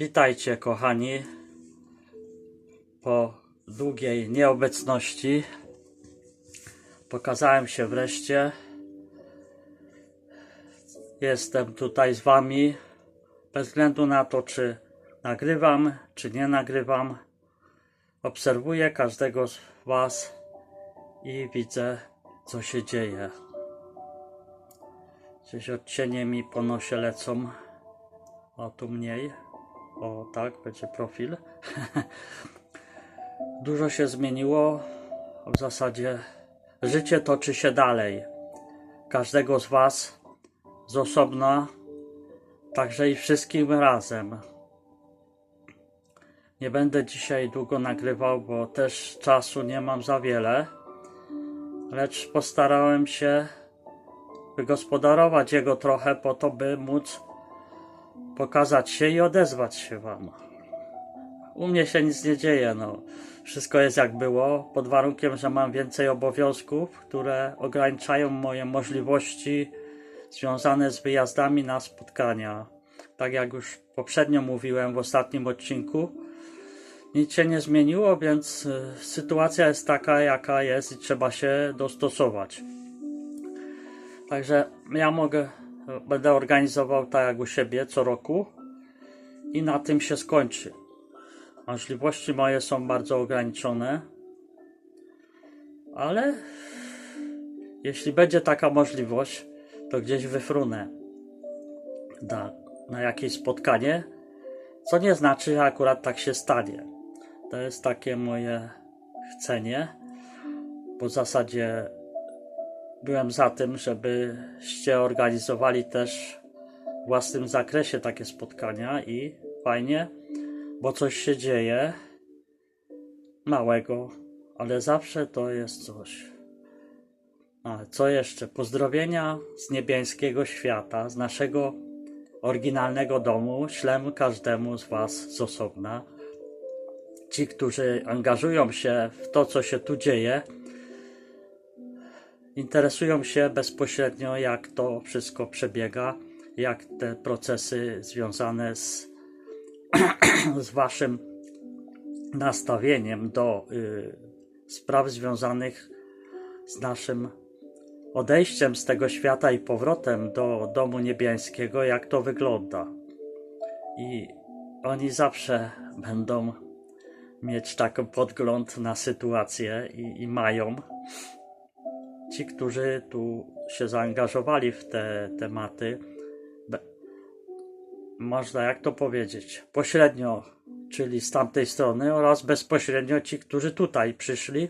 Witajcie, kochani. Po długiej nieobecności pokazałem się wreszcie. Jestem tutaj z Wami bez względu na to, czy nagrywam, czy nie nagrywam. Obserwuję każdego z Was i widzę, co się dzieje. Gdzieś odcienie mi po nosie lecą. O, tu mniej. O, tak, będzie profil. Dużo się zmieniło. W zasadzie życie toczy się dalej. Każdego z Was z osobna, także i wszystkim razem. Nie będę dzisiaj długo nagrywał, bo też czasu nie mam za wiele, lecz postarałem się wygospodarować jego trochę po to, by móc pokazać się i odezwać się Wam. U mnie się nic nie dzieje, no. Wszystko jest jak było, pod warunkiem, że mam więcej obowiązków, które ograniczają moje możliwości związane z wyjazdami na spotkania. Tak jak już poprzednio mówiłem w ostatnim odcinku, nic się nie zmieniło, więc y, sytuacja jest taka, jaka jest i trzeba się dostosować. Także ja mogę, będę organizował tak jak u siebie co roku i na tym się skończy. Możliwości moje są bardzo ograniczone, ale jeśli będzie taka możliwość, to gdzieś wyfrunę na, na jakieś spotkanie, co nie znaczy, że akurat tak się stanie. To jest takie moje chcenie. Po zasadzie byłem za tym, żebyście organizowali też w własnym zakresie takie spotkania i fajnie, bo coś się dzieje małego, ale zawsze to jest coś. A co jeszcze? Pozdrowienia z niebiańskiego świata, z naszego oryginalnego domu. Ślemy każdemu z Was z osobna. Ci, którzy angażują się w to, co się tu dzieje, interesują się bezpośrednio, jak to wszystko przebiega, jak te procesy związane z, z Waszym nastawieniem do y, spraw związanych z naszym odejściem z tego świata i powrotem do domu niebiańskiego, jak to wygląda. I oni zawsze będą mieć taki podgląd na sytuację i, i mają. Ci, którzy tu się zaangażowali w te tematy, można jak to powiedzieć, pośrednio, czyli z tamtej strony, oraz bezpośrednio ci, którzy tutaj przyszli.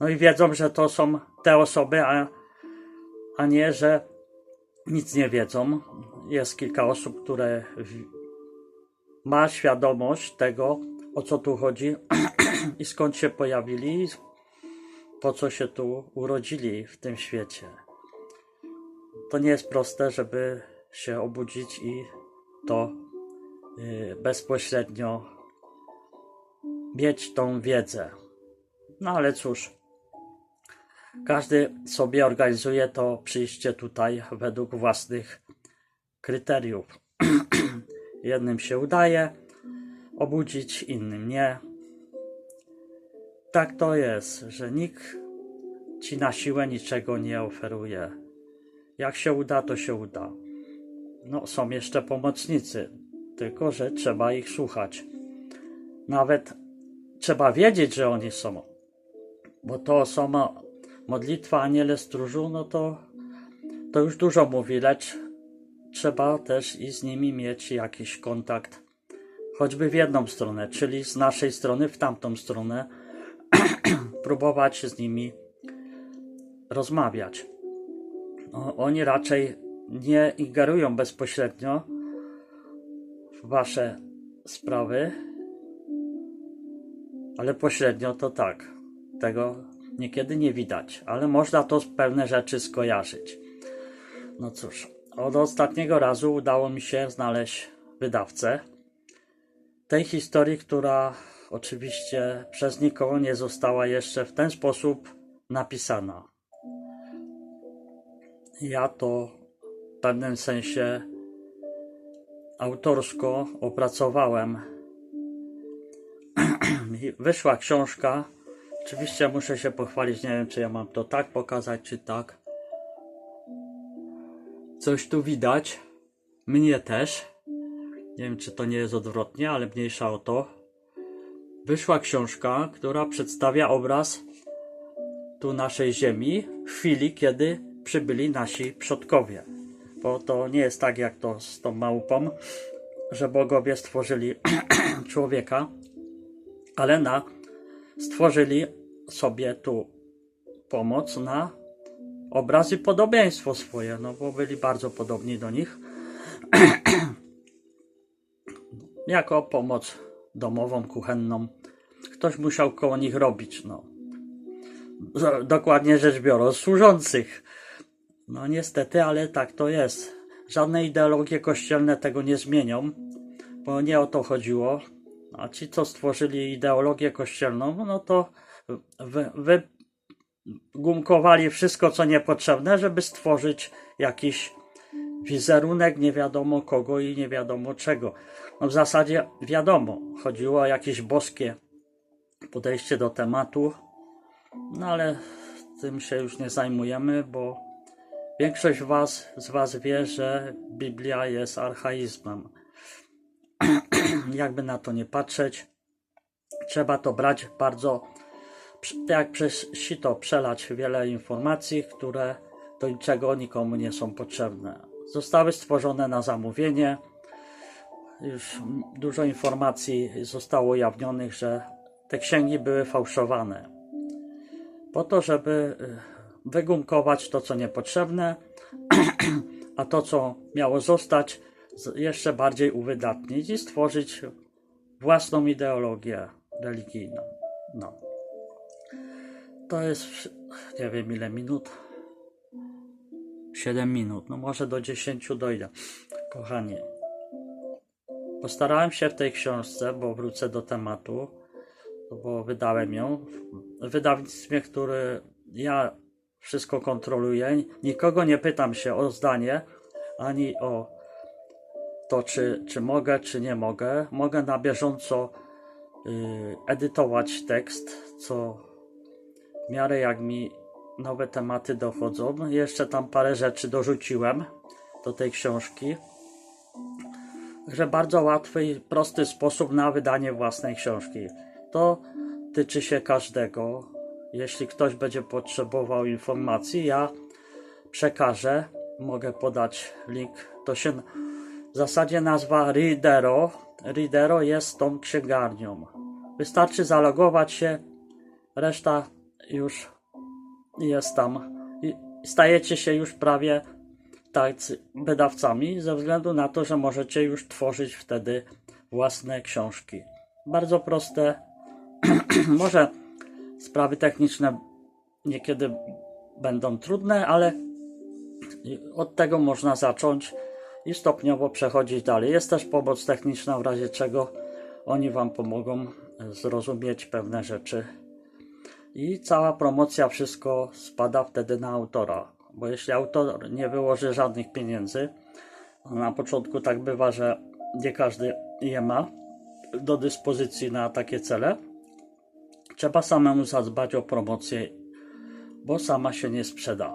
No i wiedzą, że to są te osoby, a a nie, że nic nie wiedzą. Jest kilka osób, które ma świadomość tego, o co tu chodzi i skąd się pojawili, po co się tu urodzili w tym świecie. To nie jest proste, żeby się obudzić i to y, bezpośrednio mieć tą wiedzę. No ale cóż, każdy sobie organizuje to przyjście tutaj według własnych kryteriów. Jednym się udaje obudzić, innym nie. Tak to jest, że nikt ci na siłę niczego nie oferuje. Jak się uda, to się uda. No, są jeszcze pomocnicy, tylko że trzeba ich słuchać. Nawet trzeba wiedzieć, że oni są, bo to sama modlitwa Aniele Stróżu, no to, to już dużo mówi, lecz trzeba też i z nimi mieć jakiś kontakt, choćby w jedną stronę, czyli z naszej strony w tamtą stronę, próbować z nimi rozmawiać. Oni raczej nie ingerują bezpośrednio w wasze sprawy, ale pośrednio to tak. Tego niekiedy nie widać, ale można to pewne rzeczy skojarzyć. No cóż, od ostatniego razu udało mi się znaleźć wydawcę tej historii, która oczywiście przez nikogo nie została jeszcze w ten sposób napisana. Ja to w pewnym sensie autorsko opracowałem. Wyszła książka. Oczywiście muszę się pochwalić, nie wiem czy ja mam to tak pokazać, czy tak. Coś tu widać. Mnie też. Nie wiem czy to nie jest odwrotnie, ale mniejsza o to. Wyszła książka, która przedstawia obraz tu naszej Ziemi w chwili, kiedy przybyli nasi przodkowie. Bo to nie jest tak jak to z tą małpą, że bogowie stworzyli człowieka, ale na, stworzyli sobie tu pomoc na obraz i podobieństwo swoje, no bo byli bardzo podobni do nich. jako pomoc domową, kuchenną. Ktoś musiał koło nich robić, no. Dokładnie rzecz biorąc, służących. No niestety, ale tak to jest. Żadne ideologie kościelne tego nie zmienią, bo nie o to chodziło. A ci, co stworzyli ideologię kościelną, no to wy, wy wszystko, co niepotrzebne, żeby stworzyć jakiś wizerunek nie wiadomo kogo i nie wiadomo czego. No w zasadzie wiadomo, chodziło o jakieś boskie podejście do tematu, no ale tym się już nie zajmujemy, bo większość was, z Was wie, że Biblia jest archaizmem. Jakby na to nie patrzeć, trzeba to brać bardzo, jak przez sito przelać wiele informacji, które do niczego nikomu nie są potrzebne. Zostały stworzone na zamówienie. Już dużo informacji zostało ujawnionych, że te księgi były fałszowane. Po to, żeby y, wygumkować to, co niepotrzebne, a to, co miało zostać, jeszcze bardziej uwydatnić i stworzyć własną ideologię religijną. No. To jest, nie wiem ile minut. 7 minut, no może do 10 dojdę. Kochani, postarałem się w tej książce, bo wrócę do tematu, bo wydałem ją w wydawnictwie, który ja wszystko kontroluję. Nikogo nie pytam się o zdanie, ani o to, czy, czy mogę, czy nie mogę. Mogę na bieżąco y, edytować tekst, co w miarę jak mi nowe tematy dochodzą. Jeszcze tam parę rzeczy dorzuciłem do tej książki. Że bardzo łatwy i prosty sposób na wydanie własnej książki. To tyczy się każdego. Jeśli ktoś będzie potrzebował informacji, ja przekażę. Mogę podać link. To się w zasadzie nazywa Readero. Readero jest tą księgarnią. Wystarczy zalogować się, reszta już jest tam. Stajecie się już prawie tacy wydawcami, ze względu na to, że możecie już tworzyć wtedy własne książki. Bardzo proste. Może sprawy techniczne niekiedy będą trudne, ale od tego można zacząć i stopniowo przechodzić dalej. Jest też pomoc techniczna, w razie czego oni Wam pomogą zrozumieć pewne rzeczy. I cała promocja, wszystko spada wtedy na autora. Bo jeśli autor nie wyłoży żadnych pieniędzy, na początku tak bywa, że nie każdy je ma do dyspozycji na takie cele, trzeba samemu zadbać o promocję, bo sama się nie sprzeda.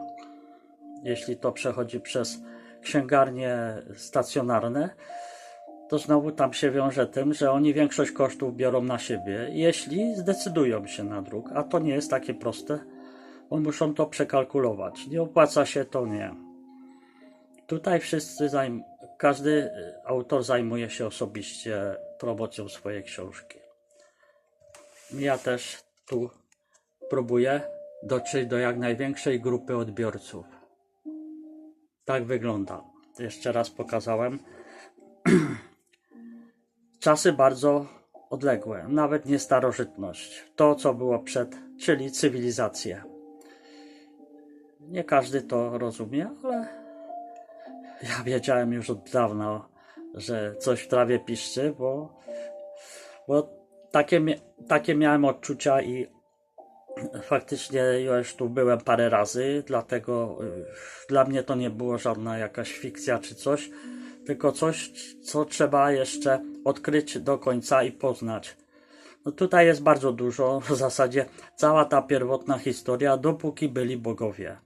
Jeśli to przechodzi przez księgarnie stacjonarne, to znowu tam się wiąże tym, że oni większość kosztów biorą na siebie, jeśli zdecydują się na druk, a to nie jest takie proste, bo muszą to przekalkulować. Nie opłaca się to nie. Tutaj wszyscy, każdy y, autor zajmuje się osobiście promocją swojej książki. Ja też tu próbuję dotrzeć do jak największej grupy odbiorców. Tak wygląda. Jeszcze raz pokazałem. Czasy bardzo odległe, nawet nie starożytność. To, co było przed, czyli cywilizację. Nie każdy to rozumie, ale ja wiedziałem już od dawna, że coś w trawie piszczy, bo, bo takie, takie miałem odczucia i faktycznie już tu byłem parę razy, dlatego y, dla mnie to nie było żadna jakaś fikcja czy coś, tylko coś, co trzeba jeszcze odkryć do końca i poznać. No tutaj jest bardzo dużo, w zasadzie cała ta pierwotna historia, dopóki byli bogowie.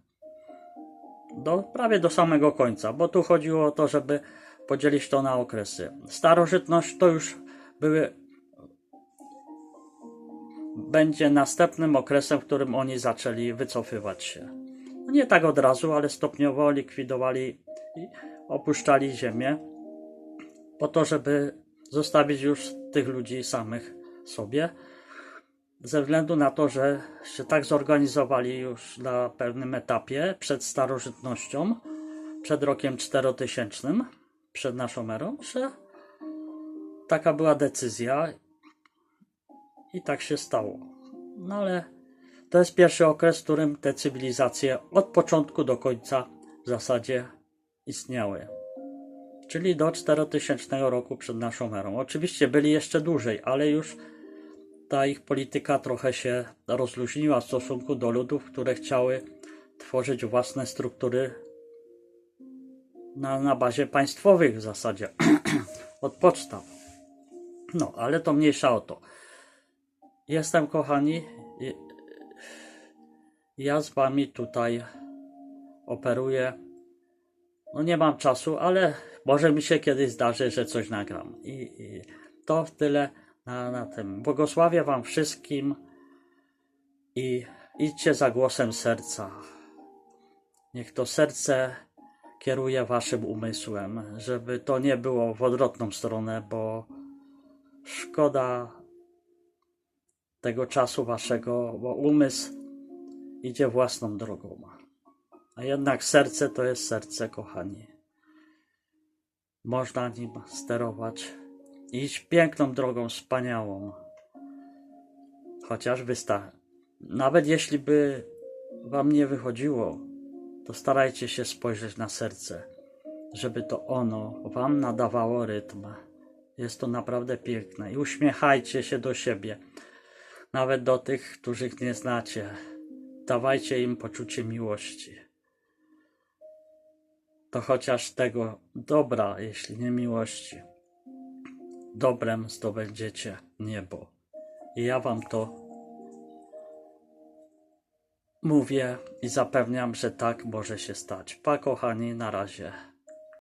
Do, prawie do samego końca, bo tu chodziło o to, żeby podzielić to na okresy. Starożytność to już były będzie następnym okresem, w którym oni zaczęli wycofywać się. No nie tak od razu, ale stopniowo likwidowali i opuszczali ziemię po to, żeby zostawić już tych ludzi samych sobie. Ze względu na to, że się tak zorganizowali już na pewnym etapie przed starożytnością, przed rokiem 4000, przed naszą erą, że taka była decyzja i tak się stało. No ale to jest pierwszy okres, w którym te cywilizacje od początku do końca w zasadzie istniały. Czyli do 4000 roku przed naszą erą. Oczywiście byli jeszcze dłużej, ale już ta ich polityka trochę się rozluźniła w stosunku do ludów, które chciały tworzyć własne struktury na, na bazie państwowych w zasadzie, od podstaw. No, ale to mniejsza o to. Jestem, kochani, ja z wami tutaj operuję. No nie mam czasu, ale może mi się kiedyś zdarzy, że coś nagram. I, i to tyle na, na tym. Błogosławię wam wszystkim i idźcie za głosem serca. Niech to serce kieruje waszym umysłem, żeby to nie było w odwrotną stronę, bo szkoda tego czasu waszego, bo umysł idzie własną drogą. A jednak serce to jest serce, kochani. Można nim sterować. Iść piękną drogą, wspaniałą. Chociaż wysta. Nawet jeśli by wam nie wychodziło, to starajcie się spojrzeć na serce, żeby to ono wam nadawało rytm. Jest to naprawdę piękne. I uśmiechajcie się do siebie nawet do tych, których nie znacie. Dawajcie im poczucie miłości. To chociaż tego dobra, jeśli nie miłości, dobrem zdobędziecie niebo. I ja wam to mówię i zapewniam, że tak może się stać. Pa, kochani, na razie.